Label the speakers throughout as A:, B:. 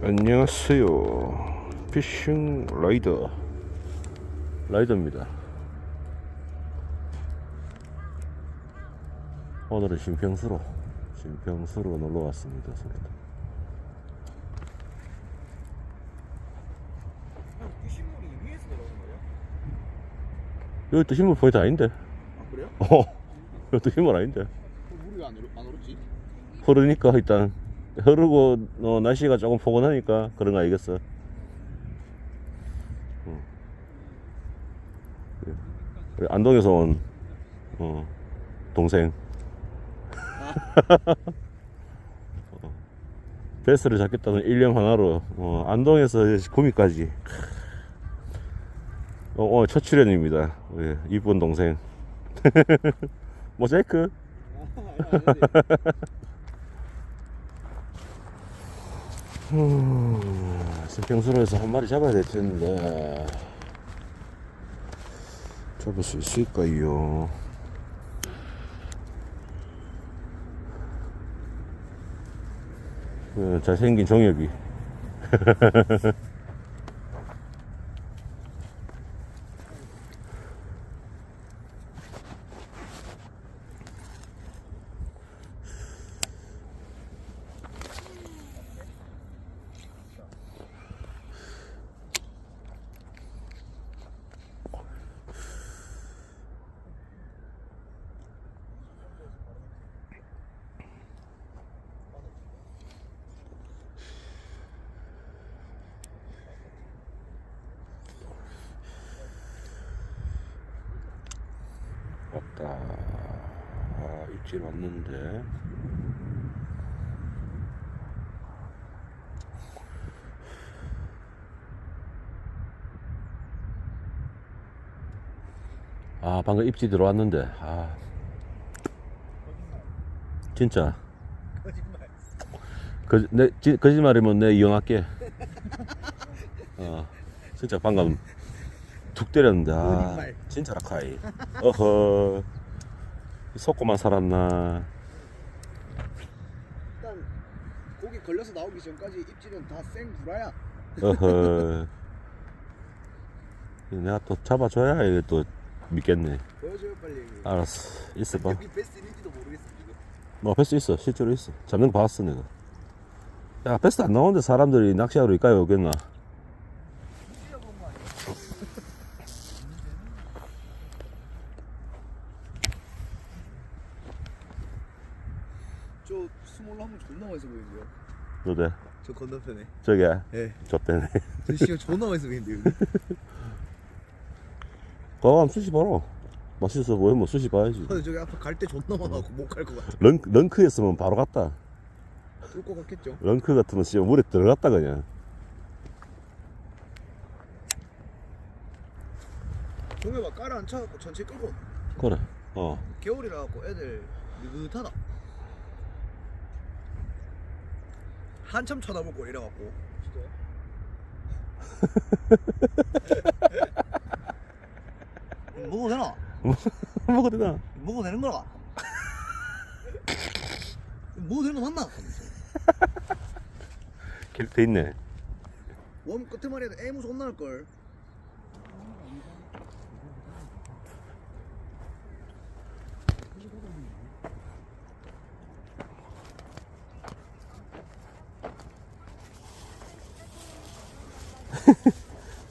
A: 안녕하세요. 피싱 라이더 라이더입니다. 오늘은 신평수로 신평수로 놀러 왔습니다.
B: 거예요?
A: 여기 또 힘을 포인트 아닌데?
B: 아 그래요?
A: 어, 여기 또 힘은 아닌데?
B: 그럼 물이 안, 오르, 안 오르지?
A: 흐르니까 일단 흐르고 어, 날씨가 조금 포근하니까 그런 거 아니겠어? 어. 안동에서 온 어, 동생. 어, 베스를 잡겠다는 일념 하나로 어, 안동에서 구미까지. 어, 오늘 첫 출연입니다. 우리 이쁜 동생. 모자이크 평소로에서 한 마리 잡아야 될 텐데 잡을 수 있을까요? 어, 잘생긴 정엽이 왔다. 아, 입질 왔는데. 아 방금 입질 들어왔는데. 아. 진짜.
B: 거짓말.
A: 그, 내, 지, 거짓말이면 내 이용할게. 어 진짜 방금 툭 때렸는데 아.
B: 거짓말.
A: 진짜 라카이. 어허. 속고만 살았나.
B: 일단 고기 걸려서 나오기 전까지 입질은 다 생구라야.
A: 어허. 내가 또 잡아줘야 이게 또 믿겠네.
B: 보여줘요 빨리.
A: 알았어. 있어봐.
B: 여기 베스트인지도 모르겠어 지금.
A: 뭐 패스 있어. 실제로 있어. 잡는 거 봤어 내가. 야 패스 안 나오는데 사람들이 낚시하러 이까지 오겠나
B: 저 스몰로 맛있어 보이는데요?
A: 너네
B: 저 건너편에.
A: 저게
B: 예.
A: 좁대네
B: 저 시간 존나 맛있어 보이는데 여기.
A: 가감 수시 봐라 맛있어 보이면 수시 봐야지.
B: 근데 저기 앞에 갈 때 존나 많아갖고 못 갈 것 같아.
A: 런, 런크였으면 바로 갔다.
B: 뚫고 갔겠죠?
A: 런크 같으면 진짜 물에 들어갔다 그냥.
B: 동해봐 깔아 앉혀갖고 전체 끌고
A: 그래. 어.
B: 겨울이라 갖고 애들 느긋하다 한참 쳐다보고 이래갖고. 먹어도 되나?
A: 먹어도 되나?
B: 먹어도 되는 거라. 먹어도 되는 거 맞나?
A: 돼 있네.
B: 웜 끝에 말이야 애무 존나 할걸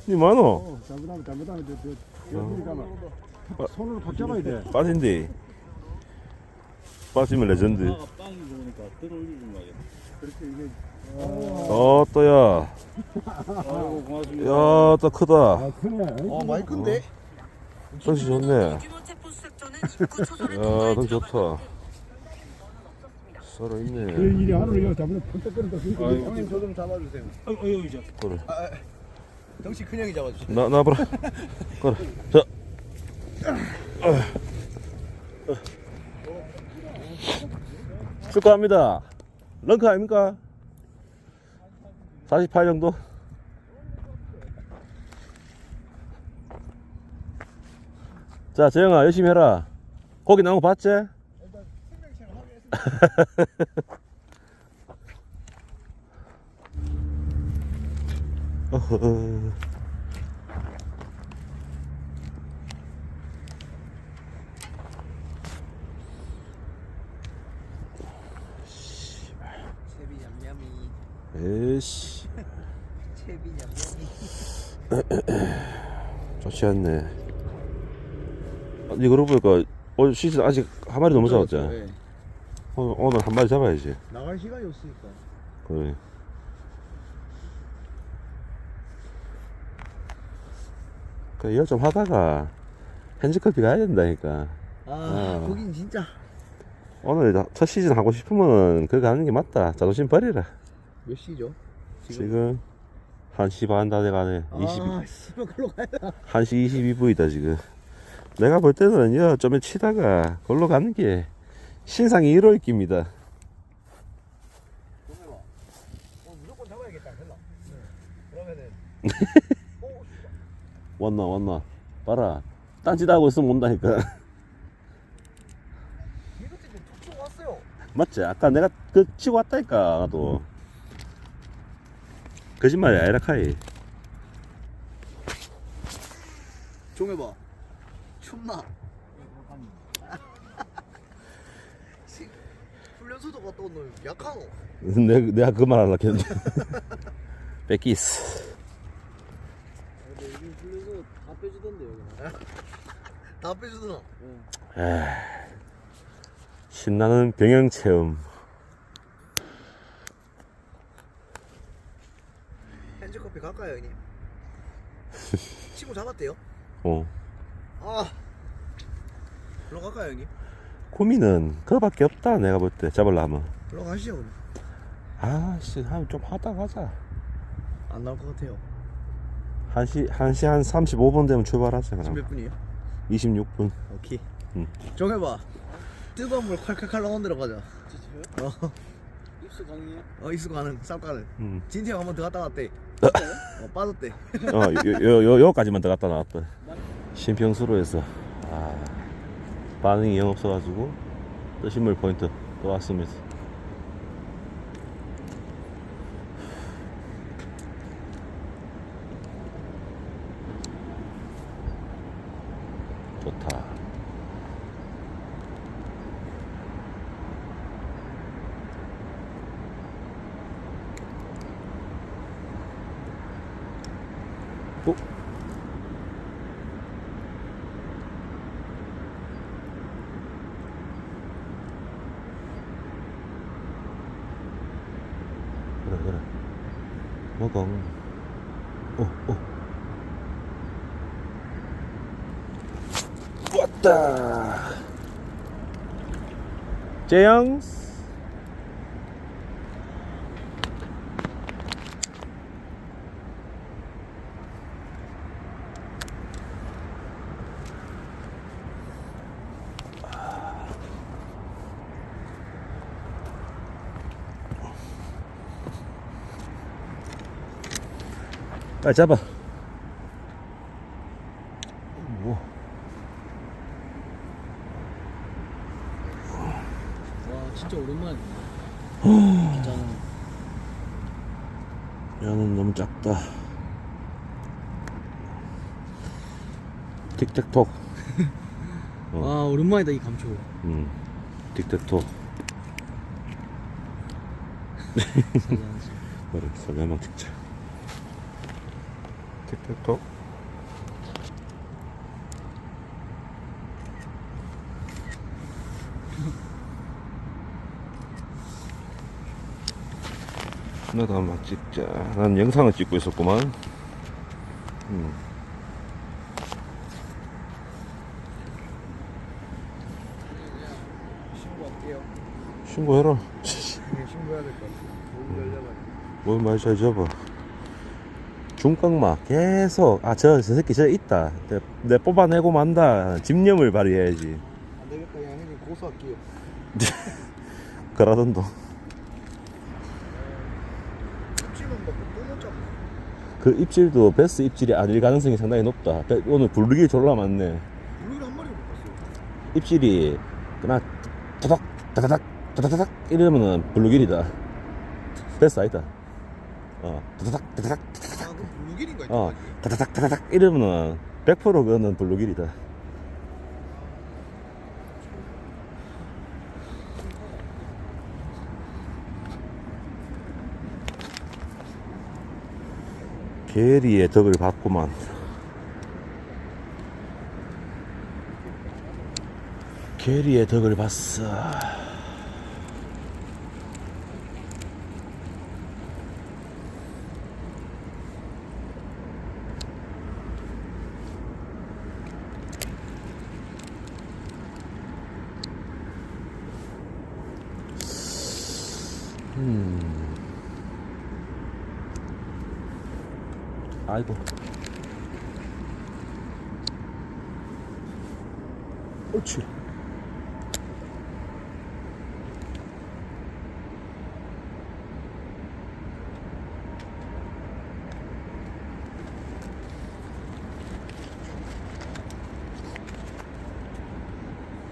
A: 니 많어
C: 어, 잘못하면 잘못하면 저, 저, 여기니까
A: 아.
C: 손으로 팍 잡아야 돼.
A: 빠진디 빠지면 레전드
D: 빵이 좋으니까 들어 올리는 거야.
C: 그렇게 이게
A: 어 또야
D: 아이고 고맙습니다.
A: 야 또 크다
C: 아 크네.
B: 어 많이 큰데?
A: 덩치 좋네
E: 규모 체포 수색전은 입구 초소를
A: 야
E: 통과해
A: 덩치
E: 들어갈
A: 좋다
C: 그
A: 살아있네
C: 일이 안으로 이거 잡으면 팍 끓는다.
B: 형님 저 좀 잡아주세요
D: 어, 어, 여기 저.
A: 그래
B: 덩치 큰 형이 잡아주세요.
A: 나 나봐라. 그래 자. 축하합니다. 런크 아닙니까? 48 정도? 자 재영아 열심히 해라. 고기 나온 거 봤지? 어허.
B: 채비 냠냠이
A: 에이씨
B: 채비 냠냠이
A: 좋지 않네. 아니 그러고 보니까 오늘 시즌 아직 한 마리 넘어 잡았잖아. 오늘, 네. 어, 오늘 한 마리 잡아야지.
B: 나갈 시간이 없으니까.
A: 그래. 그 이거 좀 하다가 핸즈커피 가야 된다니까.
B: 아
A: 어.
B: 거긴 진짜.
A: 오늘 첫 시즌 하고 싶으면 그거 하는 게 맞다. 자존심 버리라.
B: 몇 시죠?
A: 지금, 한 1시 반 다 돼가네.
B: 아 20, 씨발 걸로 가야
A: 1시 22분이다 지금. 내가 볼 때는 요좀 치다가 걸로 가는 게 신상이 1월 입기입니다.
B: 어, 무조건 잡아야겠다. 네. 그러면은
A: 왔나 왔나. 봐라. 딴짓 하고 있으면 온다니까. 맞지? 아까 내가 그 치고 왔다니까 나도. 거짓말이야 에라카이.
B: 종해봐. 춥나? 훈련소도 갔다 온 약하노?
A: 내가, 그 말 하려고 했는데. 백기스.
B: 빼주던데요 그냥 다 빼주더라
A: 에이, 신나는 병영 체험.
B: 핸즈커피 갈까요 형님? 친구 잡았대요?
A: 어.
B: 아 일로 갈까요 형님?
A: 고민은 그거밖에 없다. 내가 볼 때 잡으려면.
B: 일로 가시죠
A: 아씨, 좀 하다 가자.
B: 안 나올 것 같아요
A: 1시, 1시 한 35분 되면 출발하세요
B: 지금 몇 분이에요?
A: 26분.
B: 오케이.
A: 응.
B: 정해봐. 뜨거운 물 칼칼칼 넣어 들어가자. 진짜요? 어,
D: 입수 강의요?
B: 어 입수 가능. 쌉 가능.
A: 응.
B: 진태형 한번 더 갔다 왔대. 어 빠졌대.
A: 어, 여기까지만 더 갔다 나왔다 신평수로에서. 아, 반응이 영 없어가지고 뜨신물 포인트 또 왔습니다. Facebook. Rồi rồi nó còn ô ô. What the? James 빨리 잡아. 뭐.
B: 와 진짜 오랜만에 짜는.
A: 야는 너무 작다. 틱택톡. 어.
B: 와 오랜만이다 이 감초.
A: 음, 틱택톡. 머리 설레망 찍자. Tipe top. 나도 한번 찍자. 난 영상을 찍고 있었구만. 음. 신고해라
B: 네, 신고해야 될 것 같아.
A: 몸잘 음. 잡아. 중깡마 계속 아저 저 새끼 저 있다. 내, 내 뽑아내고 만다. 집념을 발휘해야지.
B: 안 되겠다 그냥 형님. 고소할게요.
A: 그라던도.
B: 뭐
A: 그 입질도 베스 입질이 아닐 가능성이 상당히 높다. 오늘 불르기 졸라 많네.
B: 물고기 한 마리 못 봤어요.
A: 입질이 그냥 토닥 다닥 다닥 이러면은 블루길이다. 베스 아니다. 어 다닥 다닥
B: 블루길인가
A: 어,
B: 이거
A: 다다닥, 다다닥 이러면은 100% 그거는 블루길이다. 게리의 덕을 받고만. 게리의 덕을 봤어. 아이고. 옳지.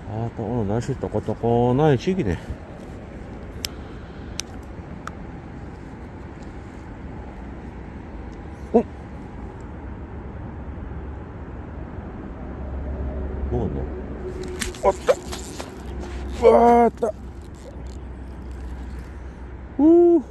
A: 아, 또 오늘 날씨 또꼬또꼬나해 지기네. 어? 먹었나? 왔다! 우!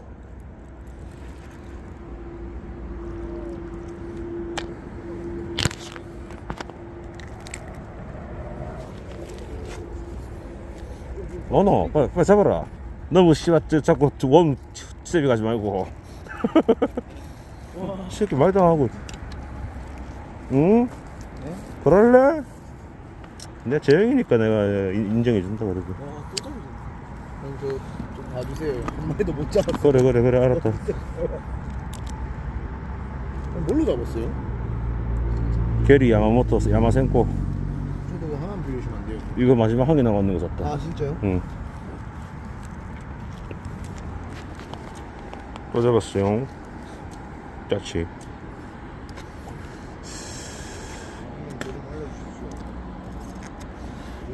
A: 너너 빨리, 빨리 잡아라 너무 씨발 저 자꾸 원 치대비 가지 말고 새끼 말도 안 하고 응? 그럴래? 내가 재영이니까 내가 인- 인정해 준다 그러고
B: 잡으셨네 형 저 좀 봐주세요 한 마리도 못 잡았어
A: 그래 그래 그래 알았다
B: 형 뭘로 잡았어요?
A: 게리 야마모토 야마센코
B: 저도 그거 하나만 빌려주시면 안 돼요?
A: 이거 마지막 한 개 남았는 거 샀다
B: 아 진짜요?
A: 응. 또 잡았어요 짜치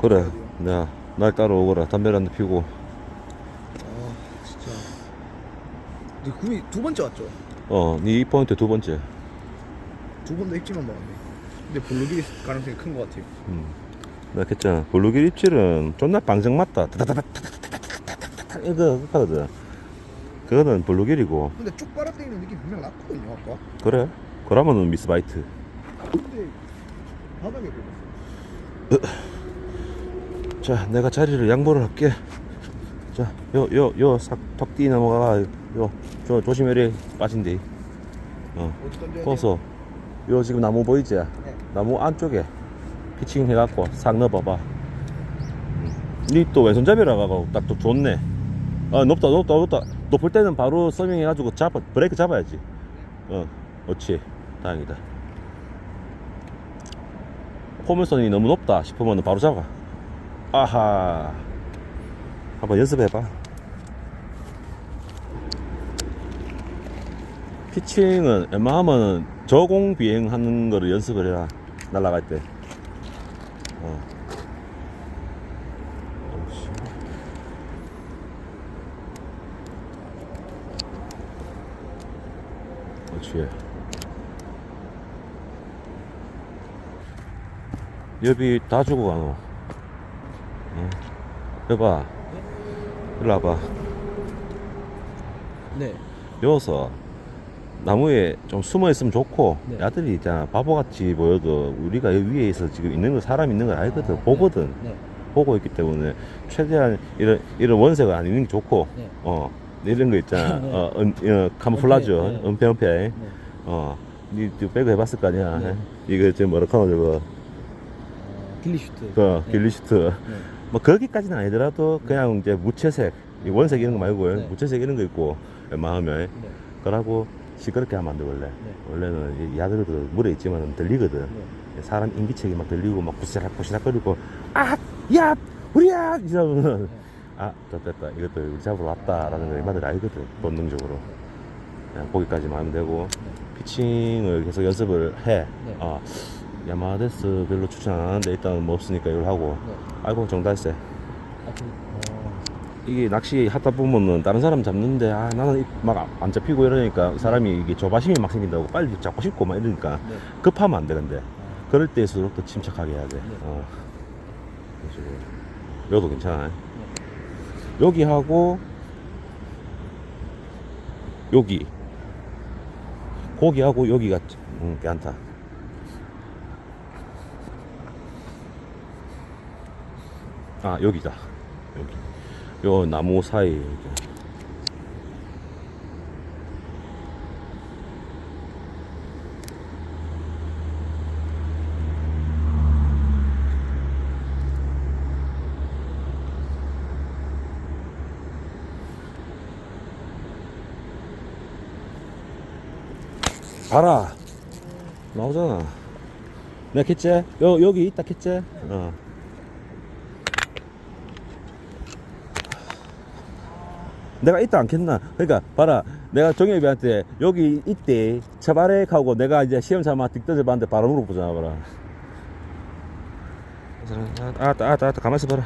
A: 그래 내가 날 따라오거라. 담배를 한대 피고.
B: 아 진짜. 근데 구미 두 번째 왔죠?
A: 어니 포인트 두 번째.
B: 두 번도 입질만 먹었네. 근데 블루길이 가능성이 큰 것 같아요.
A: 음. 내가 했잖아. 블루길 입질은 존나 방정 맞다. 이거 하거든 그거는 블루길이고
B: 근데 쭉 빨아당기는 느낌 분명 났거든요 아까
A: 그래 그러면은 미스 바이트
B: 근데 바닥에 보였어
A: 자, 내가 자리를 양보를 할게. 자, 요, 요, 요, 싹, 턱뒤 넘어가. 요, 저, 조심해리. 빠진디. 어? 꺼서. 요, 지금 나무 보이지?
B: 네.
A: 나무 안쪽에. 피칭 해갖고, 싹 넣어봐봐. 음. 니또 왼손잡이라 가고, 딱 또 좋네. 아, 높다, 높다, 높다. 높을 때는 바로 서밍해가지고 잡아, 브레이크 잡아야지. 어, 그렇지. 다행이다. 포물선이 너무 높다 싶으면 바로 잡아. 아하. 한번 연습해봐. 피칭은 웬만하면 저공 비행하는 거를 연습을 해라. 날아갈 때. 어. 그렇지. 여비 다 주고 가노. 응. 여봐. 일로 와봐.
B: 네
A: 여기서 나무에 좀 숨어 있으면 좋고
B: 네.
A: 야들이 있잖아 바보같이 보여도 우리가 여기 위에서 지금 있는 거 사람 있는 걸 알거든 보거든
B: 네.
A: 보고 있기 때문에 최대한 이런 이런 원색은 안 있는 게 좋고
B: 네.
A: 어 이런 거 있잖아
B: 네.
A: 어, 은, 어 카모플라주
B: 은폐, 네.
A: 은폐 은폐
B: 네.
A: 어니 백을 해봤을 거 아니야
B: 네.
A: 이거 지금 뭐라 카노 저거
B: 어, 길리슈트
A: 그
B: 네.
A: 길리슈트
B: 네.
A: 뭐 거기까지는 아니더라도 그냥 이제 무채색 이 원색 이런 거 말고
B: 네.
A: 무채색 이런 거 있고 웬만하면
B: 네.
A: 그러고 시끄럽게 하면 안 돼 원래
B: 네.
A: 원래는 이 야들도 물에 있지만 들리거든
B: 네.
A: 사람 인기척이 막 들리고 막 부시락 부시락거리고 아야 우리야 이러면
B: 네.
A: 아 됐다 이것도 우리 잡으러 왔다라는 걸 얼마들 알거든 본능적으로 그냥 거기까지만 하면 되고 피칭을 계속 연습을 해
B: 네.
A: 어, 야마데스 별로 추천 안 하는데 일단 뭐 없으니까 이걸 하고
B: 네.
A: 아이고 정달세
B: 아, 그, 어,
A: 이게 낚시 하다 보면은 다른 사람 잡는데 아 나는 막 안 잡히고 이러니까 사람이 이게 조바심이 막 생긴다고 빨리 잡고 싶고 막 이러니까
B: 네.
A: 급하면 안돼 근데. 그럴 때일수록 더 침착하게 해야 돼.
B: 네.
A: 어. 여도 괜찮아 여기 하고 여기. 고기하고 여기가 음, 괜찮다 아 여기다 여기 요 나무 사이 이렇게. 봐라 나오잖아 내가 캤지? 여, 여기 있다 캤지? 어. 내가 있다 않겠나? 그러니까 봐라. 내가 정엽이한테 여기 있대. 처발해 하고 내가 이제 시험 삼아 딕떠져 봤는데 바로 물어보잖아 봐라. 아, 아따 아따 아따 가만있어 봐라.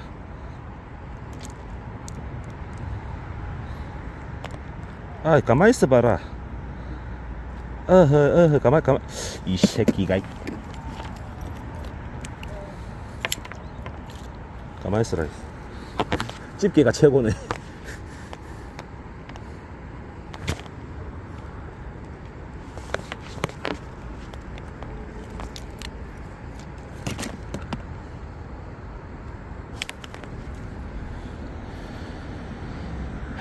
A: 아 가만있어 봐라. 어허 어허 가만 가만. 이 새끼가 이- 가만있어라. 집게가 최고네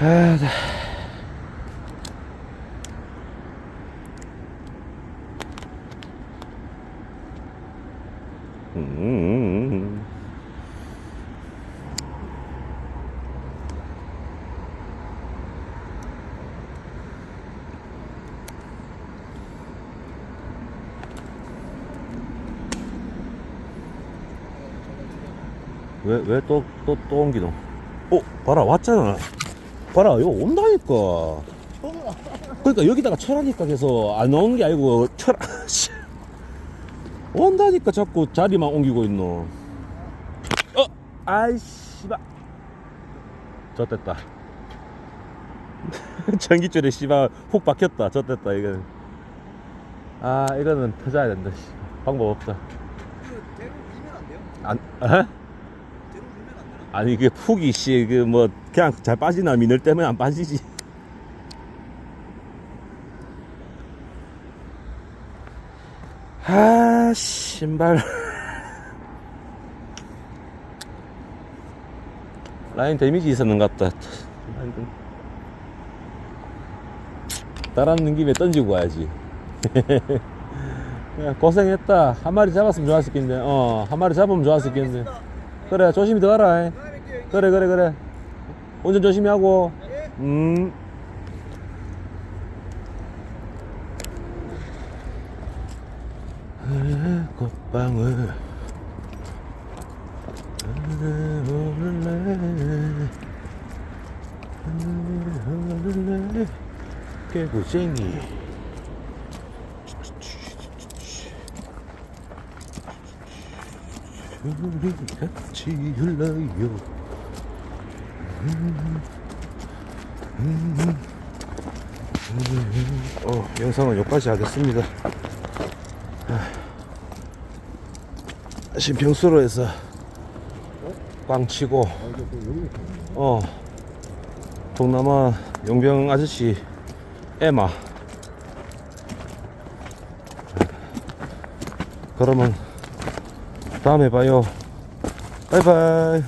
A: 아, 나. 음. 왜, 왜 또, 또, 또 옮기노? 어, 봐라, 왔잖아. 봐라, 이거 온다니까. 그러니까 여기다가 철하니까 해서 안 나오는 게 아니고, 철, 씨. 온다니까 자꾸 자리만 옮기고 있노. 어, 아이씨바. 젖됐다. 전기줄에 씨발 훅 박혔다. 젖됐다, 이거는. 아, 이거는 터져야 된다, 씨. 방법 없다.
B: 안,
A: 에? 아니 그 푹이 씨그 뭐 그냥 잘 빠지나? 미늘 때문에 안 빠지지. 아 신발. 라인 데미지 있었는 것 같다. 따라는 김에 던지고 가야지. 야, 고생했다. 한 마리 잡았으면 좋았을 텐데. 어한 마리 잡으면 좋았을 텐데 그래 조심히 들어가라. 그래 그래 그래. 운전 조심히 하고. 음. 꽃방울. 깨구쟁이 우리 같이 흘러요 어, 영상은 여기까지 하겠습니다 아, 지금 병수로에서 빵 치고 어 동남아 용병 아저씨 에마 그러면 다음에 봐요. 바이바이